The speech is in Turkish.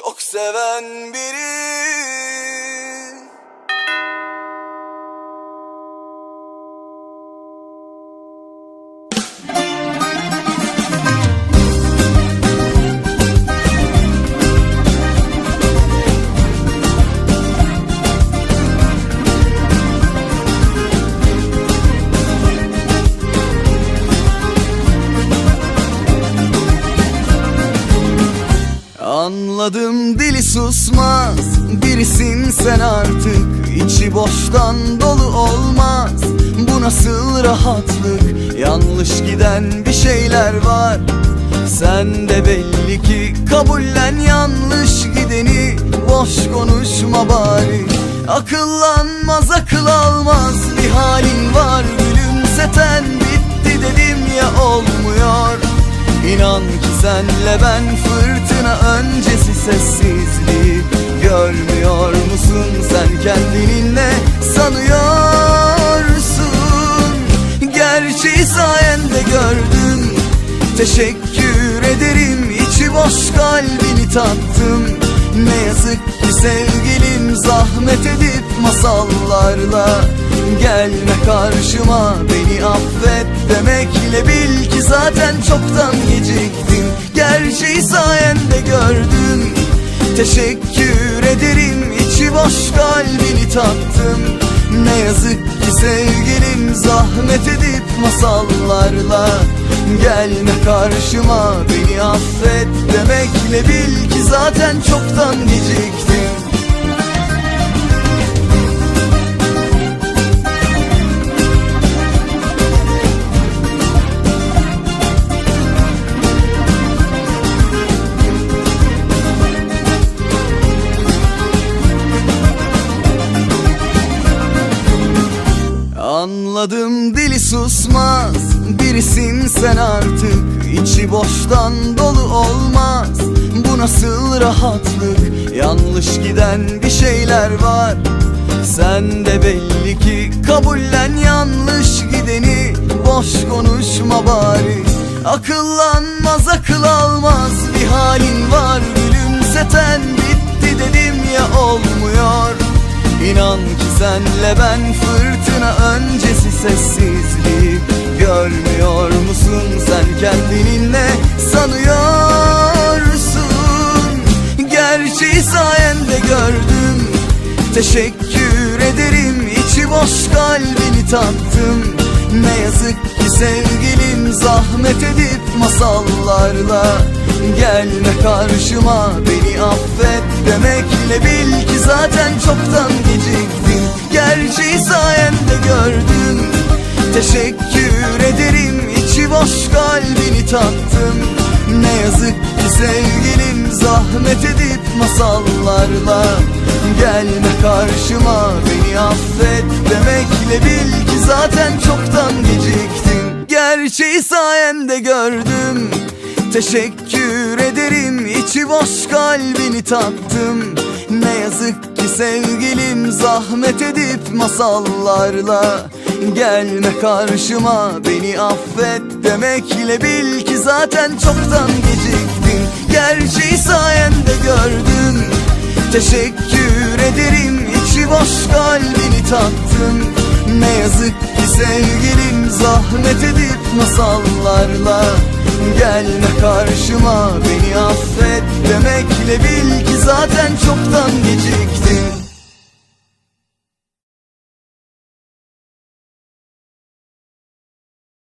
Çok seven biri Anladım dili susmaz. Birisin sen artık. İçi boştan dolu olmaz. Bu nasıl rahatlık? Yanlış giden bir şeyler var. Sen de belli ki kabullen yanlış gideni. Boş konuşma bari. Akıllanmaz akıl almaz. Bir halin var Gülümseten bitti dedim ya olmuyor. İnan ki senle ben öncesi sessizliği Görmüyor musun sen kendini ne sanıyorsun. Gerçeği sayende gördüm. Teşekkür ederim. İçi boş kalbini tattım. Ne yazık ki sevgilim zahmet edip masallarla Gelme karşıma. Beni affet demekle bil ki zaten çoktan geciktim. Gerçeği sayende gördüm Teşekkür ederim. İçi boş kalbini tattım. Ne yazık ki sevgilim zahmet edip masallarla Gelme karşıma. Beni affet demekle bil ki zaten çoktan geciktim susmaz. Birisin sen artık içi boştan dolu olmaz. Bu nasıl rahatlık? Yanlış giden bir şeyler var. Sen de belli ki kabullen yanlış gideni. Boş konuşma bari. Akıllanmaz akıl almaz. Bir halin var Gülümseten bitti dedim ya olmuyor İnan ki senle ben fırtına öncesi sessizliği Görmüyor musun? Sen kendini ne sanıyorsun. Gerçeği sayende gördüm. Teşekkür ederim. İçi boş kalbini tattım. Ne yazık ki sevgilim zahmet edip masallarla Gelme karşıma beni affet demekle bil ki zaten çoktan geciktim Gerçeği sayende gördüm Teşekkür ederim içi boş kalbini tattım Ne yazık ki sevgilim zahmet edip masallarla Gelme karşıma beni affet demekle bil ki zaten çoktan geciktim Gerçeği sayende gördüm Teşekkür ederim içi boş kalbini tattım. Ne yazık ki sevgilim zahmet edip masallarla Gelme karşıma. Beni affet demekle bil ki zaten çoktan geciktin. Gerçeği sayende gördüm. Teşekkür ederim içi boş kalbini tattım. Ne yazık ki sevgilim zahmet edip masallarla Gelme karşıma beni affet demekle bil ki zaten çoktan geciktin